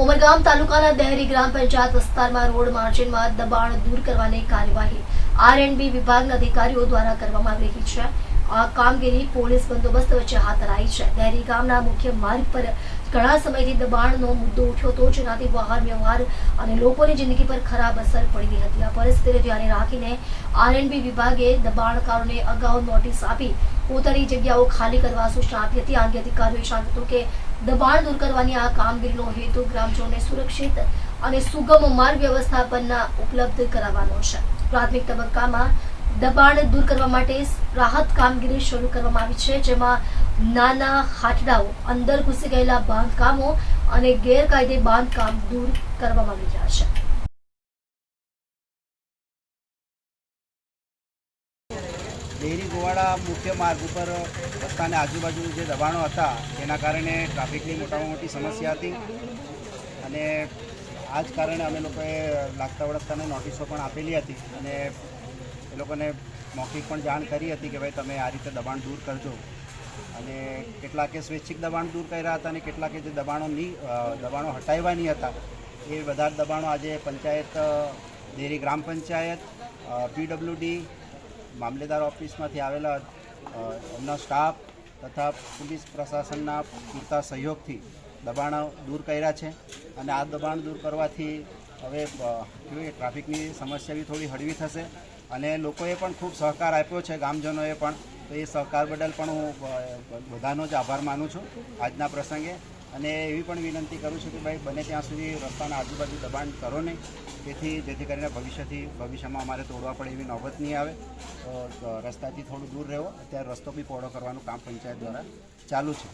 ઉમરગામ તાલુકાના દહેરી ગ્રામ પંચાયત વિસ્તારમાં રોડ માર્જિનમાં દબાણ દૂર કરવાની કાર્યવાહી આર એન્ડ બી વિભાગના અધિકારીઓ દ્વારા કરવામાં આવી રહી છે. આ કામગીરી પોલીસ બંદોબસ્ત વચ્ચે હાથ ધરાઈ છે. દહેરી ગામના મુખ્ય માર્ગ પર ઘણા સમયથી દબાણનો મુદ્દો ઉઠ્યો હતો જેનાથી વાહન વ્યવહાર અને લોકોની જિંદગી પર ખરાબ અસર પડી હતી. આ પરિસ્થિતિને ધ્યાને રાખીને આરએનબી વિભાગે દબાણકારોને અગાઉ નોટિસ આપી પોતાની જગ્યાઓ ખાલી કરવા સૂચના આપી હતી. આ અંગે અધિકારીઓએ જણાવ્યું હતું કે દબાણ દૂર કરવાની આ કામગીરીનો હેતુ ગ્રામજનોને સુરક્ષિત અને સુગમ માર્ગ વ્યવસ્થાપનના ઉપલબ્ધ કરાવવાનો છે. પ્રાથમિક તબક્કામાં દબાણ દૂર કરવા માટે રાહત કામગીરી શરૂ કરવામાં આવી છે, જેમાં નાના હાથડાઓ અંદર ઘૂસી ગયેલા બાંધકામો અને ગેરકાયદે બાંધકામ દૂર કરવામાં આવી રહ્યા છે. ડેરી ગોવાડા મુખ્ય માર્ગ ઉપર રસ્તાને આજુબાજુ જે દબાણો હતા, તેના કારણે ટ્રાફિકની મોટામાં મોટી સમસ્યા હતી. અને આ જ કારણે અમે લોકોએ લાગતા વળગતાને નોટિસો પણ આપેલી હતી અને એ લોકોને મૌખિક પણ જાણ કરી હતી કે ભાઈ તમે આ રીતે દબાણ દૂર કરજો. અને કેટલાકે સ્વૈચ્છિક દબાણ દૂર કર્યા હતા અને કેટલાકે જે દબાણો નહીં દબાણો હટાવ્યા નહીં હતા, એ બધા દબાણો આજે પંચાયત દેરી ગ્રામ પંચાયત પીડબ્લ્યુડી, મામલેદાર ઓફિસમાંથી આવેલા એમના સ્ટાફ તથા પોલીસ પ્રશાસનના પૂરતા સહયોગથી દબાણો દૂર કર્યા છે. અને આ દબાણ દૂર કરવાથી હવે ટ્રાફિકની સમસ્યા બી થોડી હળવી થશે. અને લોકોએ પણ ખૂબ સહકાર આપ્યો છે, ગામજનોએ પણ. તો એ સહકાર બદલ પણ હું બધાનો જ આભાર માનું છું આજના પ્રસંગે. અને એવી પણ વિનંતી કરું છું કે ભાઈ બને ત્યાં સુધી રસ્તાના આજુબાજુ દબાણ કરો નહીં. તેથી જેથી કરીને ભવિષ્યથી, ભવિષ્યમાં અમારે તોડવા પડે એવી નોબત નહીં આવે. તો, રસ્તાથી થોડું દૂર રહેવો. અત્યારે રસ્તો બી પહોળો કરવાનું કામ પંચાયત દ્વારા ચાલુ છે.